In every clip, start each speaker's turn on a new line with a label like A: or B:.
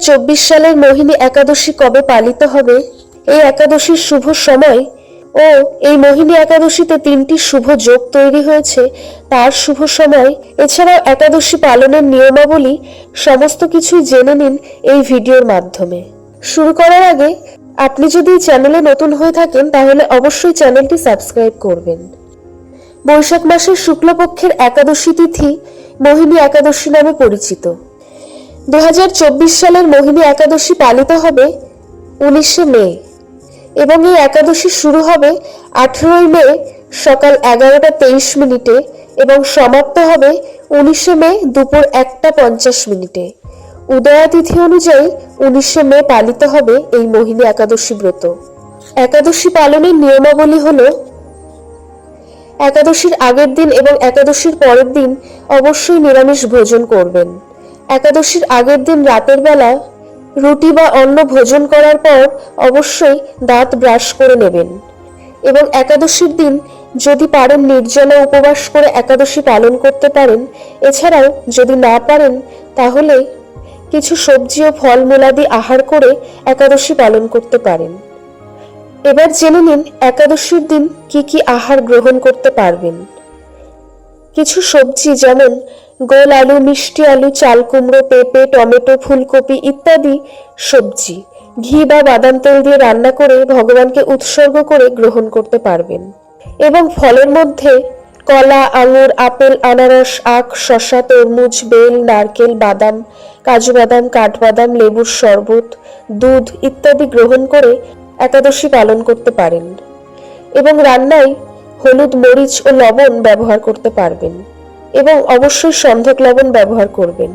A: চব্বিশ সালের মোহিনী একাদশী কবে পালিত হবে? এই একাদশীর শুভ সময়? ও, এই মোহিনী একাদশীতে তিনটি শুভ যোগ তৈরি হয়েছে। তার শুভ সময়? এছাড়াও একাদশী পালনের নিয়মাবলী, সমস্ত কিছুই জেনে নিন এই ভিডিওর মাধ্যমে। শুরু করার আগে, আপনি যদি চ্যানেলে নতুন হয়ে থাকেন, তাহলে অবশ্যই চ্যানেলটি সাবস্ক্রাইব করবেন। বৈশাখ মাসের শুক্লপক্ষের একাদশী তিথি মোহিনী একাদশী নামে পরিচিত। দু হাজার চব্বিশ সালের মোহিনী একাদশী পালিত হবে উনিশে মে এবং এই একাদশী শুরু হবে আঠেরোই মে সকাল এগারোটা তেইশ মিনিটে এবং সমাপ্ত হবে উনিশে মে দুপুর একটা পঞ্চাশ মিনিটে। উদয়া তিথি অনুযায়ী উনিশে মে পালিত হবে এই মোহিনী একাদশী ব্রত। একাদশী পালনের নিয়মাবলী হল, একাদশীর আগের দিন এবং একাদশীর পরের দিন অবশ্যই নিরামিষ ভোজন করবেন। একাদশীর আগের দিন রাতের বেলা রুটি বা অন্ন ভোজন করার পর অবশ্যই দাঁত ব্রাশ করে নেবেন। এবং একাদশীর দিন যদি পারেন নির্জলা উপবাস করে একাদশী পালন করতে পারেন। এছাড়াও যদি না পারেন, তাহলে কিছু সবজি ও ফল ফলমূলাদি আহার করে একাদশী পালন করতে পারেন। এবার জেনে নিন একাদশীর দিন কি কি আহার গ্রহণ করতে পারবেন। কিছু সবজি যেমন গোল আলু, মিষ্টি আলু, চাল কুমড়ো, পেঁপে, টমেটো, ফুলকপি ইত্যাদি সবজি। ঘি বা বাদাম তেল দিয়ে রান্না করে ভগবানকে উৎসর্গ করে গ্রহণ করতে পারবেন। এবং ফলের মধ্যে কলা, আঙুর, আপেল, আনারস, আখ, শসা, তরমুজ, বেল, নারকেল, বাদাম, কাজু বাদাম, কাঠবাদাম, লেবুর শরবত, দুধ ইত্যাদি গ্রহণ করে একাদশী পালন করতে পারেন। এবং রান্নায় হলুদ, মরিচ ও লবণ ব্যবহার করতে পারবেন এবং অবশ্যই সন্ধক লবণ ব্যবহার করবেন।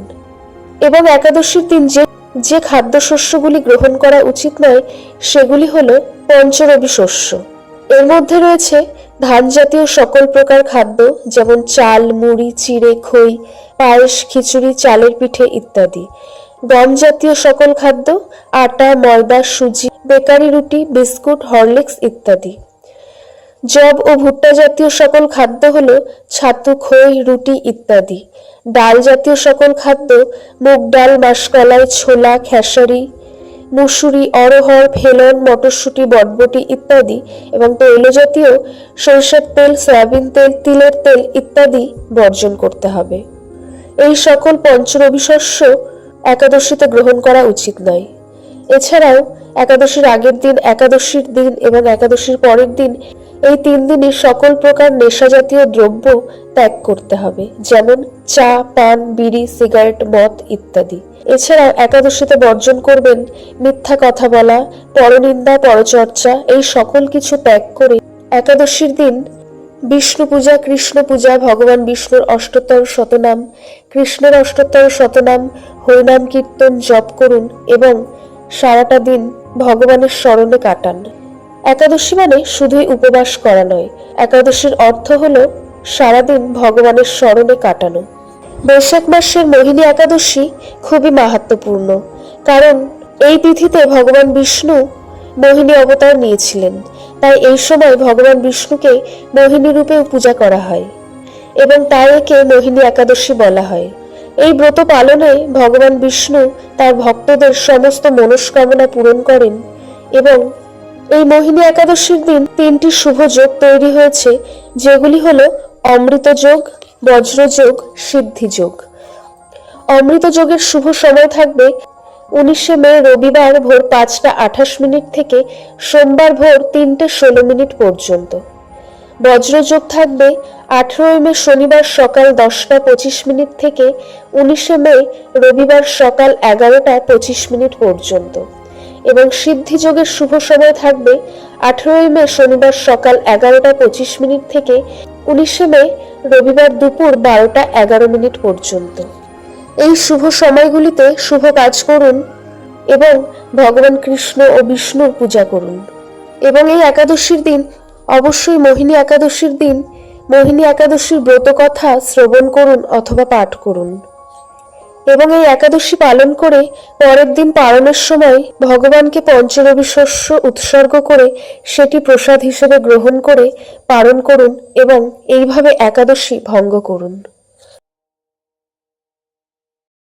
A: এবং একাদশীর দিন যে যে খাদ্যশস্যগুলি গ্রহণ করা উচিত নয়, সেগুলি হল পঞ্চরবি শস্য। এর মধ্যে রয়েছে ধান জাতীয় সকল প্রকার খাদ্য, যেমন চাল, মুড়ি, চিড়ে, খই, পায়েস, খিচুড়ি, চালের পিঠে ইত্যাদি। গম জাতীয় সকল খাদ্য, আটা, ময়দা, সুজি, বেকারি রুটি, বিস্কুট, হরলিক্স ইত্যাদি। জব ও ভুট্টা জাতীয় সকল খাদ্য হল ছাতু, খই, রুটি ইত্যাদি। ডাল জাতীয় সকল খাদ্য, মুগ ডাল, মাসকলাই, ছোলা, খেসারি, মুসুরি অরহর ফেলন, মটরশুঁটি, বটবটি ইত্যাদি এবং তৈল জাতীয় সরিষার তেল, সয়াবিন তেল, তিলের তেল ইত্যাদি বর্জন করতে হবে। এই সকল পঞ্চরবি শস্য একাদশীতে গ্রহণ করা উচিত নয়। এছাড়াও একাদশীর আগের দিন, একাদশীর দিন এবং একাদশীর পরের দিন এই তিন দিনই সকল প্রকার নেশাজাতীয় দ্রব্য ত্যাগ করতে হবে, যেমন চা, পান, বিড়ি, সিগারেট, মদ ইত্যাদি। এছাড়াও একাদশীতে বর্জন করবেন মিথ্যা কথা বলা, পরনিন্দা, পরচর্চা, এই সকল কিছু ত্যাগ করে একাদশীর দিন বিষ্ণু পূজা, কৃষ্ণ পূজা, ভগবান বিষ্ণুর অষ্টোত্তর শতনাম, কৃষ্ণের অষ্টোত্তর শতনাম, হরিনাম কীর্তন জপ করুন এবং সারাটা দিন ভগবানের স্মরণে কাটান। একাদশী মানে শুধুই উপবাস করা নয়। একাদশীর অর্থ হল সারাদিন ভগবানের স্মরণে কাটানো। বৈশাখ মাসের মোহিনী একাদশী খুবই মাহাত্মপূর্ণ কারণ এই তিথিতে ভগবান বিষ্ণু মোহিনী অবতার নিয়েছিলেন। তাই এই সময় ভগবান বিষ্ণুকে মোহিনী রূপে পূজা করা হয় এবং তাই একে মোহিনী একাদশী বলা হয়। এই ব্রত পালনে ভগবান বিষ্ণু তার ভক্তদের সমস্ত মনস্কামনা পূরণ করেন এবং এই মোহিনী একাদশীর দিন তিনটি শুভ যোগ তৈরি হয়েছে, যেগুলি হলো অমৃত যোগ বজ্রযোগ সিদ্ধি যোগ। অমৃত যোগের শুভ সময় থাকবে উনিশে মে রবিবার ভোর পাঁচটা আঠাশ মিনিট থেকে সোমবার ভোর তিনটে ষোলো মিনিট পর্যন্ত। বজ্রযোগ থাকবে আঠেরোই মে শনিবার সকাল দশটা পঁচিশ মিনিট থেকে উনিশে মে রবিবার সকাল এগারোটা পঁচিশ মিনিট পর্যন্ত। এবং সিদ্ধি যোগের শুভ সময় থাকবে আঠেরোই মে শনিবার সকাল এগারোটা পঁচিশ মিনিট থেকে উনিশে মে রবিবার দুপুর বারোটা এগারো মিনিট পর্যন্ত। এই শুভ সময়গুলিতে শুভ কাজ করুন এবং ভগবান কৃষ্ণ ও বিষ্ণুর পূজা করুন। এবং এই একাদশীর দিন, অবশ্যই মোহিনী একাদশীর দিন, মোহিনী একাদশীর ব্রত কথা শ্রবণ করুন অথবা পাঠ করুন। এবং এই একাদশী পালন করে পরের দিন পালনের সময় ভগবানকে পঞ্চরবি শস্য উৎসর্গ করে সেটি প্রসাদ হিসেবে গ্রহণ করে পালন করুন এবং এইভাবে একাদশী ভঙ্গ করুন।